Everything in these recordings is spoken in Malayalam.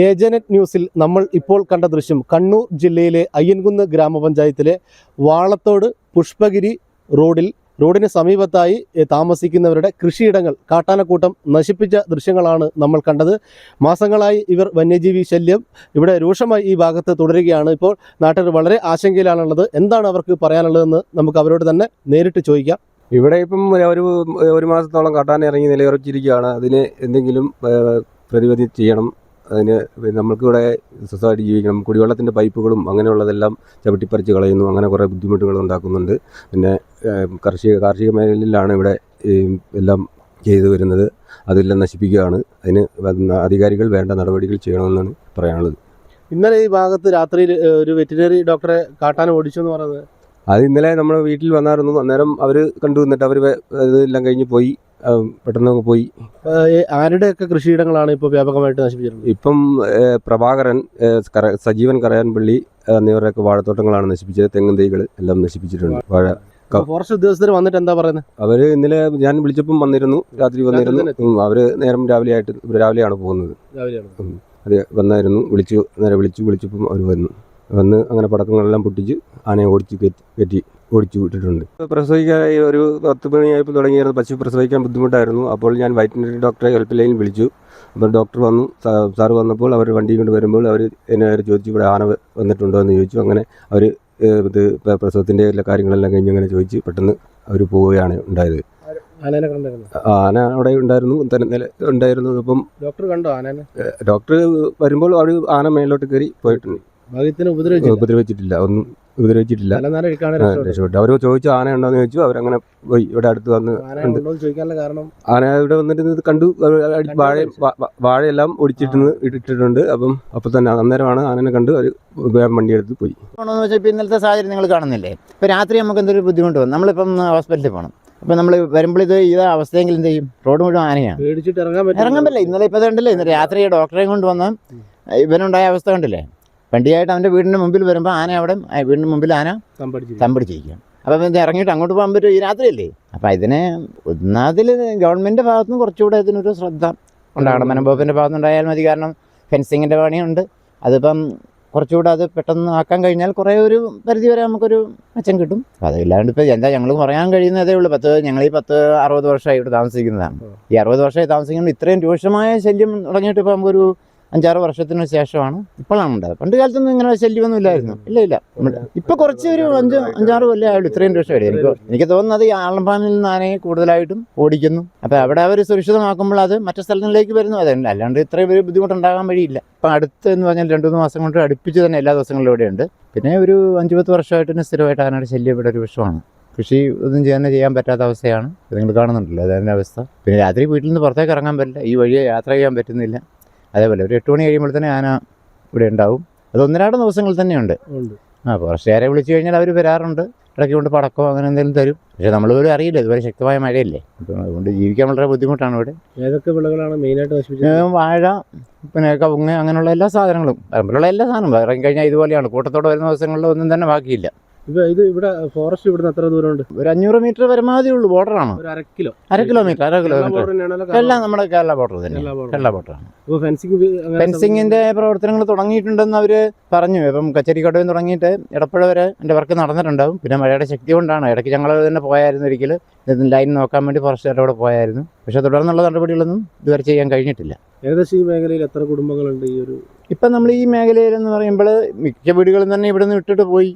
ഏജനറ്റ് ന്യൂസിൽ നമ്മൾ ഇപ്പോൾ കണ്ട ദൃശ്യം കണ്ണൂർ ജില്ലയിലെ അയ്യൻകുന്ന് ഗ്രാമപഞ്ചായത്തിലെ വാളത്തോട് പുഷ്പഗിരി റോഡിൽ റോഡിന് സമീപത്തായി താമസിക്കുന്നവരുടെ കൃഷിയിടങ്ങൾ കാട്ടാനക്കൂട്ടം നശിപ്പിച്ച ദൃശ്യങ്ങളാണ് നമ്മൾ കണ്ടത്. മാസങ്ങളായി ഇവർ വന്യജീവി ശല്യം ഇവിടെ രൂക്ഷമായി ഈ ഭാഗത്ത് തുടരുകയാണ്. ഇപ്പോൾ നാട്ടുകാർ വളരെ ആശങ്കയിലാണുള്ളത്. എന്താണ് അവർക്ക് പറയാനുള്ളതെന്ന് നമുക്ക് അവരോട് തന്നെ നേരിട്ട് ചോദിക്കാം. ഇവിടെ ഇപ്പം ഒരു ഒരു മാസത്തോളം കാട്ടാൻ ഇറങ്ങി നിലയുറച്ചിരിക്കുകയാണ് അതിന് എന്തെങ്കിലും പ്രതിവിധി ചെയ്യണം. അതിന് പിന്നെ നമ്മൾക്കിവിടെ സ്വസ്ഥമായിട്ട് ജീവിക്കണം. കുടിവെള്ളത്തിന്റെ പൈപ്പുകളും അങ്ങനെയുള്ളതെല്ലാം ചവിട്ടിപ്പറിച്ച് കളയുന്നു. അങ്ങനെ കുറേ ബുദ്ധിമുട്ടുകൾ ഉണ്ടാക്കുന്നുണ്ട്. പിന്നെ കാർഷിക കാർഷിക മേഖലയിലാണ് ഇവിടെ ഈ എല്ലാം ചെയ്തു വരുന്നത്. അതെല്ലാം നശിപ്പിക്കുകയാണ്. അതിന് അധികാരികൾ വേണ്ട നടപടികൾ ചെയ്യണമെന്നാണ് പറയാനുള്ളത്. ഇന്നലെ ഈ ഭാഗത്ത് രാത്രിയിൽ ഒരു വെറ്റിനറി ഡോക്ടറെ കാട്ടാൻ ഓടിച്ചു എന്ന് പറയുന്നത് അത് ഇന്നലെ നമ്മൾ വീട്ടിൽ വന്നായിരുന്നു. അന്നേരം അവർ കണ്ടു. നിന്നിട്ട് അവർ ഇതെല്ലാം കഴിഞ്ഞ് പോയി. പെട്ടെന്ന് പോയി. ആരുടെയൊക്കെ കൃഷിയിടങ്ങളാണ് ഇപ്പോൾ വ്യാപകമായിട്ട് നശിപ്പിച്ചിട്ടുള്ളത്? ഇപ്പം പ്രഭാകരൻ കര- സജീവൻ കരയാൻപള്ളി എന്നിവരുടെയൊക്കെ വാഴത്തോട്ടങ്ങളാണ് നശിപ്പിച്ചത്. തെങ്ങും തൈകൾ എല്ലാം നശിപ്പിച്ചിട്ടുണ്ട്. വാഴ ഫോറസ്റ്റ് ഉദ്യോഗസ്ഥർ വന്നിട്ട് എന്താ പറയുന്നത് അവർ ഇന്നലെ ഞാൻ വിളിച്ചപ്പം വന്നിരുന്നു. രാത്രി വന്നിരുന്നു. അവർ അവർ നേരം രാവിലെ ആയിട്ട് രാവിലെയാണ് പോകുന്നത്. അതെ അത് വന്നായിരുന്നു. വിളിച്ചു നേരെ വിളിച്ചു വിളിച്ചപ്പം അവർ വന്നു. വന്ന് അങ്ങനെ പടക്കങ്ങളെല്ലാം പൊട്ടിച്ച് ആനയെ ഓടിച്ച് കയറ്റി ഓടിച്ചു വിട്ടിട്ടുണ്ട്. പ്രസവിക്കാൻ ഒരു പത്ത് മണിയായപ്പോൾ തുടങ്ങിയായിരുന്നു. പശു പ്രസവിക്കാൻ ബുദ്ധിമുട്ടായിരുന്നു. അപ്പോൾ ഞാൻ വൈറ്റിനറി ഡോക്ടറെ ഹെൽപ്പ് ലൈനിൽ വിളിച്ചു. അപ്പോൾ ഡോക്ടർ വന്നു. സാർ സാറ് വന്നപ്പോൾ അവർ വണ്ടി കൊണ്ട് വരുമ്പോൾ അവർ എന്നെ അവർ ചോദിച്ചു ഇവിടെ ആന വന്നിട്ടുണ്ടോ? എന്ന് ചോദിച്ചു. അങ്ങനെ അവർ ഇത് പ്രസവത്തിന്റെ എല്ലാ കാര്യങ്ങളെല്ലാം കഴിഞ്ഞ് അങ്ങനെ ചോദിച്ച് പെട്ടെന്ന് അവർ പോവുകയാണ് ഉണ്ടായത്. ആന അവിടെ ഉണ്ടായിരുന്നു. തന്നെ ഉണ്ടായിരുന്നു. അപ്പം ഡോക്ടർ കണ്ടോ ആന ഡോക്ടർ വരുമ്പോൾ അവർ ആന മേലോട്ട് കയറി പോയിട്ടുണ്ട്. ഉപദ്രവിച്ചിട്ടില്ല. ഒന്നും ഉപദ്രവിച്ചിട്ടില്ല. രക്ഷപ്പെട്ടു അവർ ചോദിച്ചു ആന ഉണ്ടോന്ന് ചോദിച്ചു അവരങ്ങനെ പോയി. ഇവിടെ അടുത്ത് വന്ന് ആന ഉണ്ട്. ഉണ്ടോ എന്ന് ഇവിടെ വന്നിട്ട് ഇത് കണ്ടു. വാഴയും വാഴ വാഴയെല്ലാം ഒടിച്ചിട്ട് ഇട്ടിട്ടുണ്ട്. അപ്പം അപ്പം തന്നെ അന്നേരമാണ് ആനനെ കണ്ട് അവർ വേഗം വണ്ടി എടുത്ത് പോയി പോകണമെന്ന് വെച്ചാൽ ഇന്നലത്തെ സാഹചര്യം നിങ്ങൾ കാണുന്നില്ലേ? ഇപ്പൊ രാത്രി നമുക്ക് എന്തൊരു ബുദ്ധിമുട്ട് വന്നു? നമ്മളിപ്പം ഹോസ്പിറ്റലിൽ പോകണം അപ്പോൾ നമ്മൾ വരുമ്പോൾ ഇത് ഇതാ അവസ്ഥയെങ്കിൽ എന്ത് ചെയ്യും? റോഡ് മുഴുവൻ ആനയാണ്. ഇറങ്ങാൻ ഇറങ്ങാൻ പറ്റില്ല. ഇന്നലെ ഇപ്പൊ കണ്ടില്ലേ? ഇന്നലെ രാത്രി ഡോക്ടറെയും കൊണ്ട് വന്ന് ഇവനുണ്ടായ അവസ്ഥ കണ്ടില്ലേ? വണ്ടിയായിട്ട് അവന്റെ വീടിന്റെ മുമ്പിൽ വരുമ്പോൾ ആന അവിടെ വീടിന്റെ മുമ്പിൽ ആന തമ്പടിച്ചിരിക്കും അപ്പം ഇത് ഇറങ്ങിയിട്ട് അങ്ങോട്ട് പോകാൻ പറ്റും ഈ രാത്രിയല്ലേ? അപ്പം ഇതിനെ ഒന്നാതിൽ ഗവൺമെന്റിന്റെ ഭാഗത്തു നിന്ന് കുറച്ചുകൂടെ ഇതിനൊരു ശ്രദ്ധ ഉണ്ടാകണം. വനംവകുപ്പിന്റെ ഭാഗത്തുനിന്നുണ്ടായാൽ മതി. കാരണം ഫെൻസിങ്ങിന്റെ പണിയുണ്ട്. അതിപ്പം കുറച്ചുകൂടെ അത് പെട്ടെന്ന് ആക്കാൻ കഴിഞ്ഞാൽ കുറേ ഒരു പരിധി വരെ നമുക്കൊരു മെച്ചം കിട്ടും. അപ്പോൾ അതില്ലാണ്ട് ഇപ്പോൾ എന്താ ഞങ്ങൾ പറയാൻ കഴിയുന്നതേ ഉള്ളൂ. പത്ത് ഞങ്ങൾ ഈ പത്ത് അറുപത് വർഷമായി ഇവിടെ താമസിക്കുന്നതാണ്. ഈ അറുപത് വർഷമായി താമസിക്കുമ്പോൾ ഇത്രയും രൂക്ഷമായ ശല്യം തുടങ്ങിയിട്ട് ഇപ്പോൾ നമുക്കൊരു അഞ്ചാറ് വർഷത്തിന് ശേഷമാണ് ഇപ്പോഴാണ് ഉണ്ടായത്. പണ്ട് കാലത്തൊന്നും ഇങ്ങനെ ശല്യമൊന്നും ഇല്ലായിരുന്നു. ഇല്ല ഇല്ല ഇപ്പൊ കുറച്ച് ഒരു അഞ്ച് അഞ്ചാറ് കൊല്ലം ആയുള്ളൂ. ഇത്രയും രൂക്ഷമായിട്ട് എനിക്ക് എനിക്ക് തോന്നുന്നത് ഈ നിന്ന് ആനയെ കൂടുതലായിട്ടും ഓടിക്കുന്നു. അപ്പൊ അവിടെ അവർ സുരക്ഷിതമാക്കുമ്പോൾ അത് മറ്റു സ്ഥലങ്ങളിലേക്ക് വരുന്നു. അതുണ്ട് അല്ലാണ്ട് ഇത്രയും ഒരു ബുദ്ധിമുട്ടുണ്ടാകാൻ വഴിയില്ല. ഇപ്പൊ അടുത്ത് എന്ന് പറഞ്ഞാൽ രണ്ടു മൂന്ന് മാസം കൊണ്ട് അടുപ്പിച്ച് തന്നെ എല്ലാ ദിവസങ്ങളിലും ഇവിടെ ഉണ്ട്. പിന്നെ ഒരു അഞ്ചു പത്ത് വർഷമായിട്ട് തന്നെ സ്ഥിരമായിട്ട് ആനയുടെ ശല്യം ഇവിടെ ഒരു വിഷമാണ് കൃഷി ഒന്നും ചെയ്യാൻ ചെയ്യാൻ പറ്റാത്ത അവസ്ഥയാണ്. നിങ്ങൾ കാണുന്നുണ്ടല്ലോ. അതതിന്റെ അവസ്ഥ. പിന്നെ രാത്രി വീട്ടിൽ നിന്ന് പുറത്തേക്ക് ഇറങ്ങാൻ പറ്റില്ല. ഈ വഴിയെ യാത്ര ചെയ്യാൻ പറ്റുന്നില്ല. അതേപോലെ ഒരു എട്ട് മണി കഴിയുമ്പോൾ തന്നെ ആന ഇവിടെ ഉണ്ടാവും. അത് ഒന്നരാട് ദിവസങ്ങൾ തന്നെയുണ്ട്. ആ ഫോറസ്റ്റുകാരെ വിളിച്ചു കഴിഞ്ഞാൽ അവർ വരാറുണ്ട്. ഇടയ്ക്ക് കൊണ്ട് പടക്കോ അങ്ങനെ എന്തെങ്കിലും തരും. പക്ഷേ നമ്മൾ പോലും അറിയില്ല. ഇതുവരെ ശക്തമായ മഴയല്ലേ. അപ്പം അതുകൊണ്ട് ജീവിക്കാൻ വളരെ ബുദ്ധിമുട്ടാണ് ഇവിടെ. ഏതൊക്കെ വിളകളാണ് മെയിനായിട്ട് നശിപ്പിച്ചത്? വാഴ പിന്നെ കവുങ്ങ് അങ്ങനെയുള്ള എല്ലാ സാധനങ്ങളും. പറമ്പിലുള്ള എല്ലാ സാധനവും ഇറങ്ങി കഴിഞ്ഞാൽ ഇതുപോലെയാണ്. കൂട്ടത്തോടെ വരുന്ന ദിവസങ്ങളിൽ ഒന്നും തന്നെ ബാക്കിയില്ല. ഇപ്പൊ ഇത് ഇവിടെ ഫോറസ്റ്റ് ഇവിടുന്ന് എത്ര ദൂരം ഉണ്ട് ഒരു അഞ്ഞൂറ് മീറ്റർ പരമാവധി ഉള്ളൂ ബോർഡറാണ് ഒരു അര കിലോ. അര കിലോമീറ്റർ അര കിലോമീറ്റർ എല്ലാം നമ്മുടെ കേരള ബോർഡർ തന്നെ കേരള ബോർഡറാണ് ഫെൻസിങ്ങിന്റെ പ്രവർത്തനങ്ങൾ തുടങ്ങിയിട്ടുണ്ടെന്ന് അവർ പറഞ്ഞു. ഇപ്പം കച്ചേരിക്കടവിൽ തുടങ്ങിയിട്ട് ഇടപ്പുഴ വരെ എന്റെ വർക്ക് നടന്നിട്ടുണ്ടാവും. പിന്നെ മഴയുടെ ശക്തി കൊണ്ടാണ്. ഇടയ്ക്ക് ഞങ്ങൾ തന്നെ പോയായിരുന്നു ഒരിക്കൽ ലൈൻ നോക്കാൻ വേണ്ടി ഫോറസ്റ്റുകാരുടെ അവിടെ പോയായിരുന്നു. പക്ഷേ തുടർന്നുള്ള നടപടികളൊന്നും ഇതുവരെ ചെയ്യാൻ കഴിഞ്ഞിട്ടില്ല. ഏകദേശം ഈ മേഖലയിൽ എത്ര കുടുംബങ്ങളുണ്ട് ഈ ഒരു ഇപ്പം നമ്മൾ ഈ മേഖലയിൽ എന്ന് പറയുമ്പോൾ മിക്ക വീടുകളും തന്നെ ഇവിടെ നിന്ന് വിട്ടിട്ട് പോയി.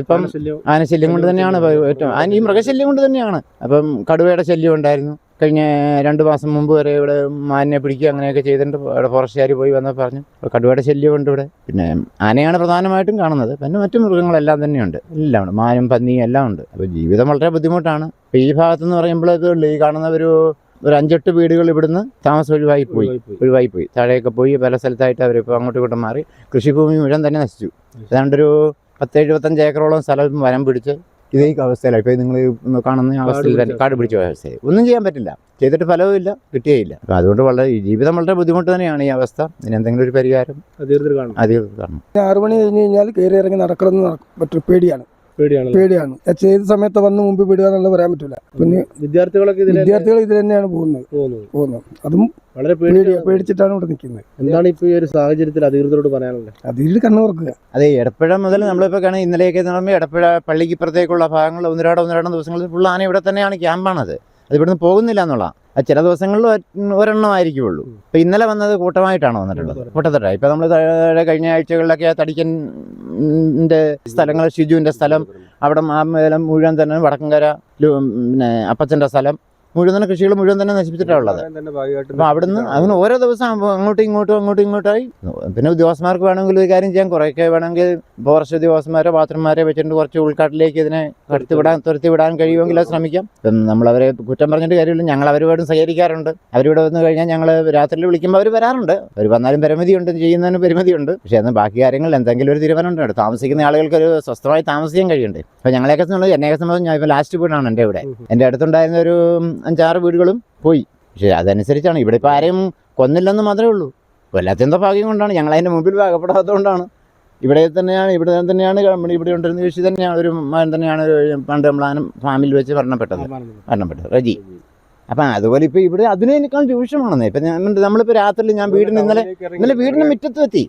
ഇപ്പം ആന ശല്യം കൊണ്ട് തന്നെയാണ് ഏറ്റവും ആന ഈ മൃഗശല്യം കൊണ്ട് തന്നെയാണ്. അപ്പം കടുവയുടെ ശല്യം ഉണ്ടായിരുന്നു. കഴിഞ്ഞ രണ്ട് മാസം മുമ്പ് വരെ ഇവിടെ മാനിനെ പിടിക്കുക അങ്ങനെയൊക്കെ ചെയ്തിട്ട് ഇവിടെ ഫോറസ്റ്റുകാർ പോയി വന്നപ്പോൾ പറഞ്ഞു കടുവയുടെ ശല്യമുണ്ട് ഇവിടെ. പിന്നെ ആനയാണ് പ്രധാനമായിട്ടും കാണുന്നത്. പിന്നെ മറ്റു മൃഗങ്ങളെല്ലാം തന്നെയുണ്ട്. എല്ലാം ഉണ്ട്. മാനും പന്നിയും എല്ലാം ഉണ്ട്. അപ്പോൾ ജീവിതം വളരെ ബുദ്ധിമുട്ടാണ്. ഇപ്പോൾ ഈ ഭാഗത്തെന്ന് പറയുമ്പോൾ ഇത് ഈ കാണുന്ന ഒരു ഒരു അഞ്ചെട്ട് വീടുകൾ ഇവിടുന്ന് താമസം ഒഴിവായി പോയി. ഒഴിവായി പോയി താഴെയൊക്കെ പോയി പല സ്ഥലത്തായിട്ട് അവർ ഇപ്പോൾ അങ്ങോട്ടും ഇങ്ങോട്ടും മാറി കൃഷിഭൂമി മുഴുവൻ തന്നെ നശിച്ചു. ഏതാണ്ടൊരു പത്ത് എഴുപത്തഞ്ച് ഏക്കറോളം സ്ഥലം വനം പിടിച്ച് ഇതേ അവസ്ഥയിലാണ് ഇപ്പോൾ നിങ്ങൾ കാണുന്ന അവസ്ഥയിൽ തന്നെ കാട് പിടിച്ച അവസ്ഥയിൽ. ഒന്നും ചെയ്യാൻ പറ്റില്ല. ചെയ്തിട്ട് ഫലവുമില്ല കിട്ടിയേയില്ല. അപ്പം അതുകൊണ്ട് വളരെ ജീവിതം വളരെ ബുദ്ധിമുട്ട് തന്നെയാണ് ഈ അവസ്ഥ. ഇതിന് എന്തെങ്കിലും ഒരു പരിഹാരം അധികൃതർ കാണും അധികൃതർ കാണണം. ആറു മണി കഴിഞ്ഞ് കഴിഞ്ഞാൽ കയറി ഇറങ്ങി നടക്കണമെന്ന് നട- പറ്റും പേടിയാണ്. പേടിയാണ്. പേടിയാണ് ഏത് സമയത്ത് വന്ന് മുമ്പ് വിടുക എന്നുള്ളത് പറയാൻ പറ്റില്ല പിന്നെ വിദ്യാർത്ഥികളൊക്കെ വിദ്യാർത്ഥികൾ ഇത് തന്നെയാണ് പോകുന്നത്. പോകുന്നത്. അതും വളരെ പേടി പേടി പേടിച്ചിട്ടാണ് ഇവിടെ നിൽക്കുന്നത്. എന്താണ് ഇപ്പൊ ഈ ഒരു സാഹചര്യത്തിൽ അധികൃതരോട് പറയാനുള്ളത്? അധികൃതർ കണ്ണു തുറക്കുക. അതെ എടപ്പുഴ മുതൽ നമ്മളിപ്പോൾ കാണാൻ ഇന്നലെയൊക്കെ പറയുമ്പോൾ എടപ്പുഴ പള്ളിക്ക് ഇപ്പുറത്തേക്കുള്ള ഭാഗങ്ങൾ ഒന്നിരാടോ ഒന്നിരാടോ ദിവസങ്ങളിൽ ഫുൾ ആന ഇവിടെ തന്നെയാണ് ക്യാമ്പാണത്. അത് ഇവിടുന്ന് പോകുന്നില്ല എന്നുള്ള ചില ദിവസങ്ങളിൽ ഒരെണ്ണം ആയിരിക്കുള്ളൂ. ഇപ്പം ഇന്നലെ വന്നത് കൂട്ടമായിട്ടാണ് വന്നിട്ടുള്ളത്. കൂട്ടത്തോടെ ഇപ്പം നമ്മൾ കഴിഞ്ഞ ആഴ്ചകളിലൊക്കെ തടിക്കന്റെ സ്ഥലങ്ങൾ ഷിജുവിന്റെ സ്ഥലം അവിടെ ആ മേലം മുഴുവൻ തന്നെ വടക്കങ്കര പിന്നെ അപ്പച്ചന്റെ സ്ഥലം മുഴുവൻ തന്നെ കൃഷികൾ മുഴുവൻ തന്നെ നശിപ്പിച്ചിട്ടാണ് ഉള്ളത്. തന്നെ അപ്പം അവിടുന്ന് അങ്ങനെ ഓരോ ദിവസം അങ്ങോട്ടും ഇങ്ങോട്ടും അങ്ങോട്ടും ഇങ്ങോട്ടായി. പിന്നെ ഉദ്യോഗസ്ഥന്മാർക്ക് വേണമെങ്കിൽ ഒരു കാര്യം ചെയ്യാം. കുറേയൊക്കെ വേണമെങ്കിൽ ഫോറസ്റ്റ് ഉദ്യോഗസ്ഥന്മാരോ ബാത്റൂംമാരെ വെച്ചിട്ട് കുറച്ച് ഉൾക്കാട്ടിലേക്ക് ഇതിനെ കടത്തി വിടാൻ തുരത്തി വിടാൻ കഴിയുമെങ്കിൽ അത് ശ്രമിക്കാം. ഇപ്പം നമ്മളവരെ കുറ്റം പറഞ്ഞിട്ട് കാര്യമില്ല. ഞങ്ങൾ അവരോടും സഹകരിക്കാറുണ്ട്. അവരിവിടെ വന്നു കഴിഞ്ഞാൽ ഞങ്ങൾ രാത്രിയിൽ വിളിക്കുമ്പോൾ അവർ വരാറുണ്ട്. അവർ വന്നാലും പരിമിതിയുണ്ട്. ചെയ്യുന്നതിന് പരിമിതിയുണ്ട്. പക്ഷേ എന്നാൽ ബാക്കി കാര്യങ്ങൾ എന്തെങ്കിലും ഒരു തീരുമാനം താമസിക്കുന്ന ആളുകൾക്ക് ഒരു സ്വസ്ഥമായി താമസിക്കാൻ കഴിയുണ്ട്? അപ്പോൾ ഞങ്ങളെയൊക്കെ എന്നെയൊക്കെ സംബന്ധിച്ച് ഞാൻ ഇപ്പോൾ ലാസ്റ്റ് വീടാണ് എന്റെ ഇവിടെ. എന്റെ അടുത്തുണ്ടായിരുന്ന ഒരു അഞ്ചാറ് വീടുകളും പോയി. പക്ഷേ അതനുസരിച്ചാണ്. ഇവിടെ ഇപ്പോൾ ആരെയും കൊന്നില്ലെന്ന് മാത്രമേ ഉള്ളൂ. കൊല്ലാത്തതിന്റെ ഭാഗ്യം കൊണ്ടാണ്. ഞങ്ങൾ അതിന്റെ മുമ്പിൽ ഭാഗപ്പെടാത്തതുകൊണ്ടാണ്. ഇവിടെ തന്നെയാണ് ഇവിടെ തന്നെയാണ് കമ്പനി ഇവിടെ ഉണ്ടെന്ന് കൃഷി തന്നെയാണ് ഒരു മകൻ തന്നെയാണ് പണ്ട് നമ്മളാനും ഫാമിലി വെച്ച് മരണപ്പെട്ടത് മരണപ്പെട്ടത് റജി. അപ്പം അതുപോലെ ഇപ്പോൾ ഇവിടെ അതിനേക്കാൾ രൂക്ഷമാണെന്ന്. ഇപ്പം ഞാൻ നമ്മളിപ്പോൾ രാത്രി ഞാൻ വീടിന് ഇന്നലെ ഇന്നലെ വീടിന് മുറ്റത്തെത്തി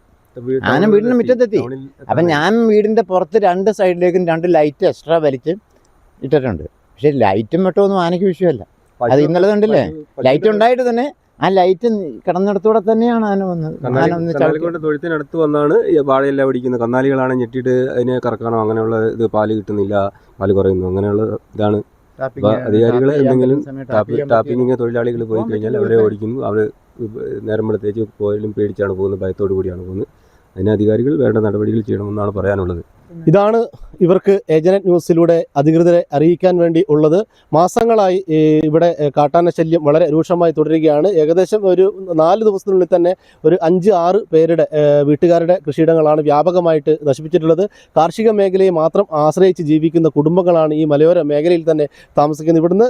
ആന വീടിന് മുറ്റത്തെത്തി അപ്പം ഞാൻ വീടിന്റെ പുറത്ത് രണ്ട് സൈഡിലേക്കും രണ്ട് ലൈറ്റ് എക്സ്ട്രാ വലിച്ച് ഇട്ടിട്ടുണ്ട്. പക്ഷേ ലൈറ്റും വെട്ടമൊന്നും ആനയ്ക്ക് വിഷയമല്ല. അത് ഇന്നലെ കണ്ടില്ലേ? ലൈറ്റ് ഉണ്ടായിട്ട് തന്നെ. ആ ലൈറ്റ് കിടന്നിടത്തൂടെ തന്നെയാണ് ആന വന്നത് ആന ഒന്ന് ചവിട്ടി കന്നാലിക്കൊണ്ട് തൊഴുത്തിനടുത്ത് വന്നാണ് ഈ വാഴയെല്ലാം പിടിക്കുന്നത്. കന്നാലികളാണ് ഞെട്ടിയിട്ട് അതിനെ കറക്കാനോ അങ്ങനെയുള്ള ഇത് പാൽ കിട്ടുന്നില്ല. പാൽ കുറയുന്നു. അങ്ങനെയുള്ള ഇതാണ്. അധികാരികളെ അധികാരികൾ എന്തെങ്കിലും ടാപ്പ് ടാപ്പി ചെയ്യാൻ തൊഴിലാളികൾ പോയി കഴിഞ്ഞാൽ അവരെ ഓടിക്കുന്നു അവർ നേരം വെളുത്തേക്ക് പോയാലും പേടിച്ചാണ് പോകുന്നത്. ഭയത്തോടു കൂടിയാണ് പോകുന്നത്. അതിന് അധികാരികൾ വേണ്ട നടപടികൾ ചെയ്യണമെന്നാണ് പറയാനുള്ളത്. ഇതാണ് ഇവർക്ക് ഏജനറ്റ് ന്യൂസിലൂടെ അധികൃതരെ അറിയിക്കാൻ വേണ്ടി ഉള്ളത്. മാസങ്ങളായി ഇവിടെ കാട്ടാന ശല്യം വളരെ രൂക്ഷമായി തുടരുകയാണ്. ഏകദേശം ഒരു നാല് ദിവസത്തിനുള്ളിൽ തന്നെ ഒരു അഞ്ച് ആറ് പേരുടെ വീട്ടുകാരുടെ കൃഷിയിടങ്ങളാണ് വ്യാപകമായിട്ട് നശിപ്പിച്ചിട്ടുള്ളത്. കാർഷിക മേഖലയെ മാത്രം ആശ്രയിച്ച് ജീവിക്കുന്ന കുടുംബങ്ങളാണ് ഈ മലയോര മേഖലയിൽ തന്നെ താമസിക്കുന്നത്. ഇവിടുന്ന്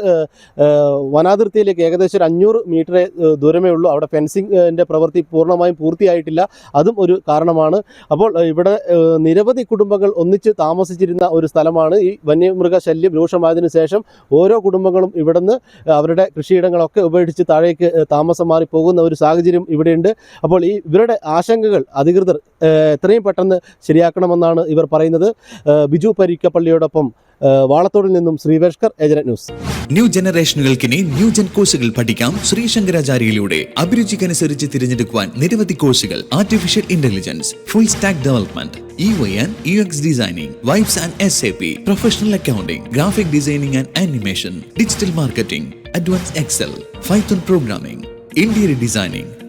വനാതിർത്തിയിലേക്ക് ഏകദേശം ഒരു അഞ്ഞൂറ് മീറ്റർ ദൂരമേ ഉള്ളൂ. അവിടെ ഫെൻസിങ്ങിന്റെ പ്രവൃത്തി പൂർണമായും പൂർത്തിയായിട്ടില്ല. അതും ഒരു കാരണമാണ്. അപ്പോൾ ഇവിടെ നിരവധി കുടുംബങ്ങൾ ഒന്നിച്ച് താമസിച്ചിരുന്ന ഒരു സ്ഥലമാണ് ഈ വന്യമൃഗ ശല്യം രൂക്ഷമായതിനു ശേഷം ഓരോ കുടുംബങ്ങളും ഇവിടുന്ന് അവരുടെ കൃഷിയിടങ്ങളൊക്കെ ഉപേക്ഷിച്ച് താഴേക്ക് താമസം മാറി പോകുന്ന ഒരു സാഹചര്യം ഇവിടെയുണ്ട്. അപ്പോൾ ഈ ഇവരുടെ ആശങ്കകൾ അധികൃതർ എത്രയും പെട്ടെന്ന് ശരിയാക്കണമെന്നാണ് ഇവർ പറയുന്നത്. ബിജു പരിക്കപ്പള്ളിയോടൊപ്പം വാളത്തോടിൽ നിന്നും ശ്രീവേഷ്കർ ഏജന ന്യൂസ്. ന്യൂ ജനറേഷനുകൾക്കിനി ന്യൂ ജെൻ കോഴ്സുകൾ പഠിക്കാം. ശ്രീശങ്കരാചാര്യയിലൂടെ അഭിരുചിക്കനുസരിച്ച് തിരഞ്ഞെടുക്കുവാൻ നിരവധി കോഴ്സുകൾ. Artificial intelligence full stack development Y and professional accounting graphic designing and animation digital marketing advance Excel Python programming interior designing